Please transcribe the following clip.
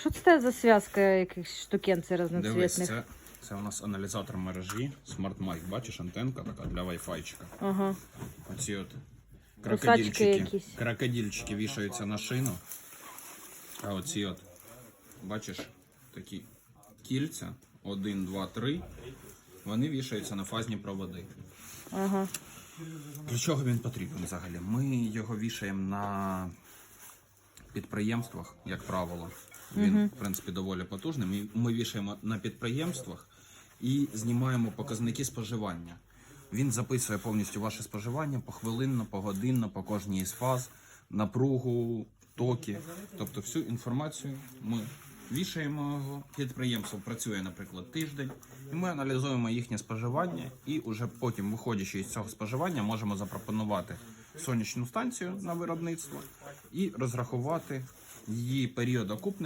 Що це за зв'язка якихось штукенців Дивись, разноцвітних? це, це у нас аналізатор мережі Smart Mic. Бачиш, антенка така для вайфайчика. Ага. Оці от Кусачки крокодильчики. якісь. Крокодильчики вішаються на шину. А оці от, бачиш, такі кільця. Один, два, три. Вони вішаються на фазні проводи. Ага. Для чого він потрібен взагалі? Ми його вішаємо на підприємствах, як правило. Він, в принципі, доволі потужний. Ми, ми вішаємо на підприємствах і знімаємо показники споживання. Він записує повністю ваше споживання похвилинно, погодинно, по кожній із фаз, напругу, токи. Тобто всю інформацію ми вішаємо його. Підприємство працює, наприклад, тиждень, і ми аналізуємо їхнє споживання, і вже потім, виходячи із цього споживання, можемо запропонувати сонячну станцію на виробництво і розрахувати її період окупності.